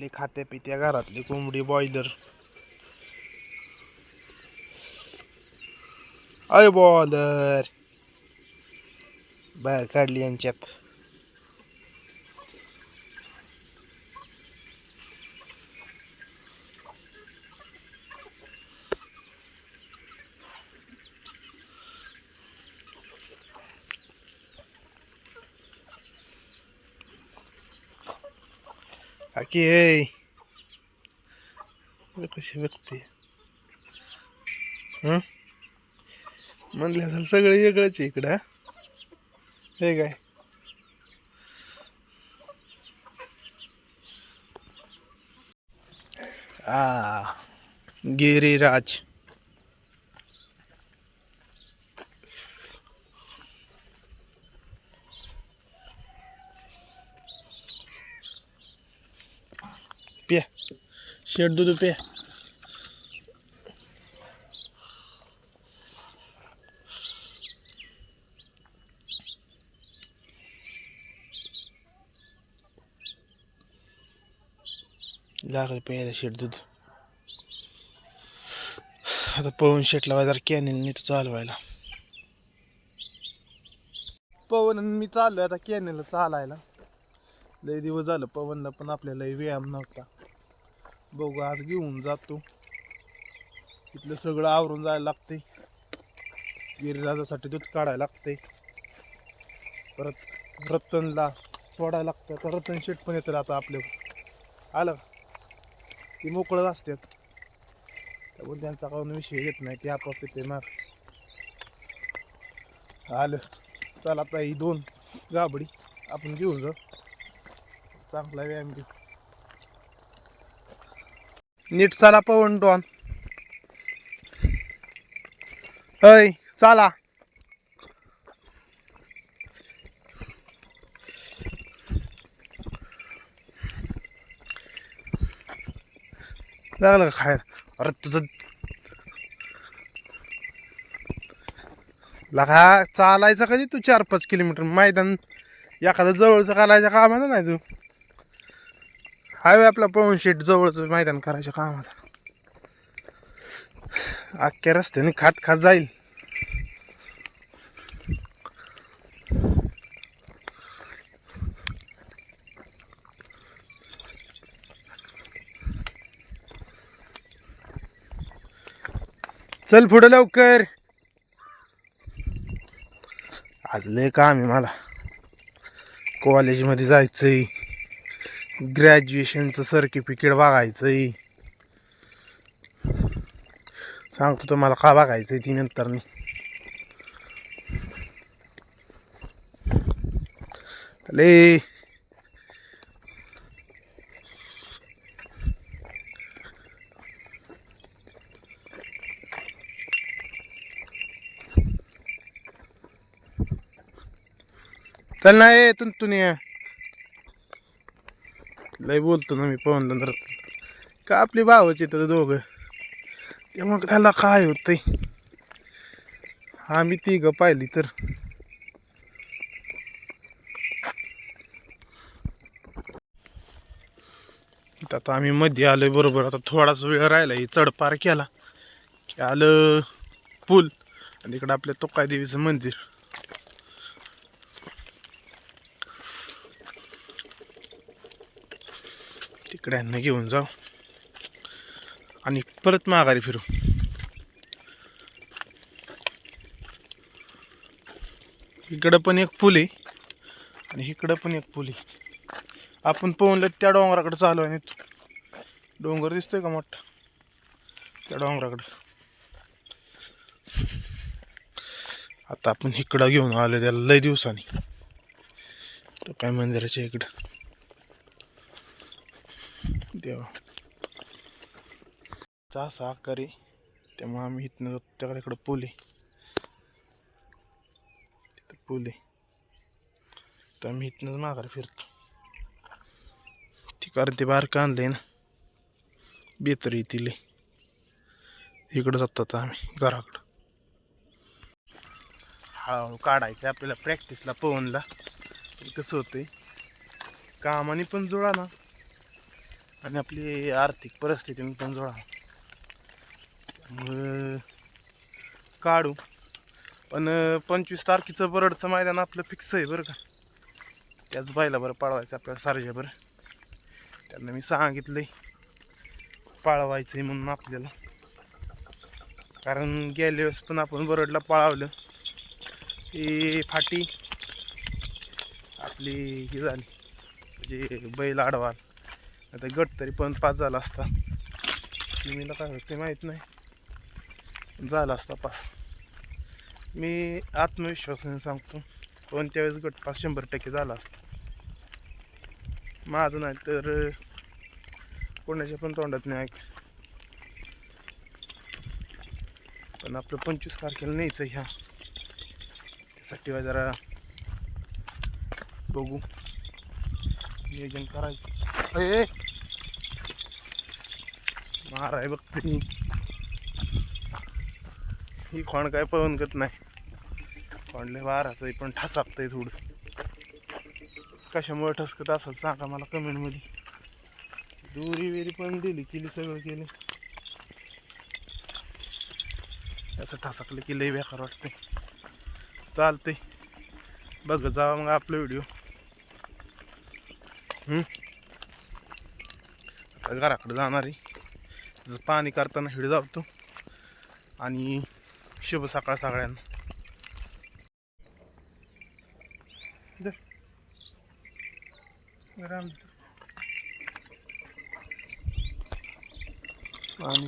आपली खात्या पित्या घरातली कोंबडी बॉयलर अय बॉलर बाहेर काढली यांच्यात. काकी ए कशी बघते हं म्हणलं असेल सगळं वेगळंच आहे इकडं हे काय आ गिरीराज पे. शेड दूध पे. लागलं प्यायला शेट दूध. आता पवन शेटला बाजार कॅनेल नेतो चालवायला. पवन आणि मी चाललोय आता कॅनेलला चालायला. लय दिवस झालं पवनला पण आपल्याला लय व्यायाम नव्हता. बघू आज घेऊन जातो. इथलं सगळं आवरून जायला लागते गिरिराजासाठी दूध काढायला लागते परत रतनला सोडायला लागतं तर रतन शेट पण येतं आता आपल्या आलं ती मोकळत असतात त्यामुळे त्यांचा काही विषय येत नाही. की आपोआप ते मार आलं. चला आता ही दोन गाबडी आपण घेऊन जाऊ. चांगला व्यायाम घेऊ. नीट चला पवन डॉन. हय चला. लागलं का खायला? अरे तुझं लगा चालायचं कधी तू चार पाच किलोमीटर? मैदान एखादं जवळचं चालायचं कामाचं नाही तू. हायवे आपला पवन शेट जवळचं मैदान करायच्या कामाचा. अख्ख्या रस्त्याने खात खात जाईल. चल पुढं लवकर. आज लय काम आहे मला. कॉलेजमध्ये जायचंय. ग्रॅज्युएशनचं सर्टिफिकेट बघायचं आहे सांगतो तुम्हाला का बघायचं आहे ती नंतर मी. ले. चल ना ए तुन ये लय बोलतो ना मी पवन नंतर का आपली भावच येतं दोघं? मग त्याला काय होतंय? आम्ही तिघं पाहिली तर. आता आम्ही मध्ये आलोय बरोबर. आता थोडाच वेळ राहिला ही चढपार केला. की आलं पूल आणि इकडं आपल्या तोकायदेवीचं मंदिर. तिकडे यांना घेऊन जाऊ. आणि परत माघारी फिरू. इकडं पण एक पूल आहे. आणि इकडं पण एक पूल आहे. आपण पोहणलं त्या डोंगराकडे चालू आहे डोंगर दिसतोय का मोठा? त्या डोंगराकडे. आता आपण इकडं घेऊन आलो त्याला लय दिवसांनी. तो काय मंदिराच्या इकडं. देवा. चा असा आकार आहे त्यामुळे आम्ही इथनं जातो त्याकडे इकडं पूल. तिथं पूल. तर आम्ही इथनंच माघार फिरतो. ती कारण ते बारकं आहे ना बेतर येतील इकडं जातो आम्ही घराकडं. हळूहळू काढायचं आपल्याला प्रॅक्टिसला पवनला कसं होतंय कामाने पण जुळा ना. आणि आपली आर्थिक परिस्थिती पण जोडा काढू. पण पंचवीस तारखेचं बरडचं मैदान आपलं फिक्स आहे बरं का. त्याच बायला बरं पाळवायचं आपल्याला सारख्या बरं. त्यांना मी सांगितलंय पाळवायचं आहे म्हणून आपल्याला. कारण गेल्या वेळेस पण आपण बरडला पाळवलं. ती फाटी आपली ही झाली. म्हणजे बैल आडवा आता गट तरी पण पाच झाला असता. सीमेला काय होते माहीत नाही. झाला असता पास. मी आत्मविश्वासाने सांगतो पण त्यावेळेस गट पाच शंभर टक्के झाला असता. माझं नाही तर कोणाच्या पण तोंडात नाही ऐक पण आपलं पंचवीस तारखेला न्यायचं ह्या. त्यासाठी जरा बघू. नियोजन करायचं. अये माराय बघते. ही. ही खोंड काय पवन करत नाही. खोंडले वाराचं पण ठसाकतंय थोडं. कशामुळे ठसकत असेल सांगा मला कमेंटमध्ये. दुरी वेरी पण दिली केली सगळं केलं. असं ठसकलं की लई बेकार वाटते चालते बघ जावा मग आपलं व्हिडिओ. घराकडे जाणार आहे. पाणी करताना हिड जातो आणि शुभ सकाळ सगळ्यांना. दे. राम पाणी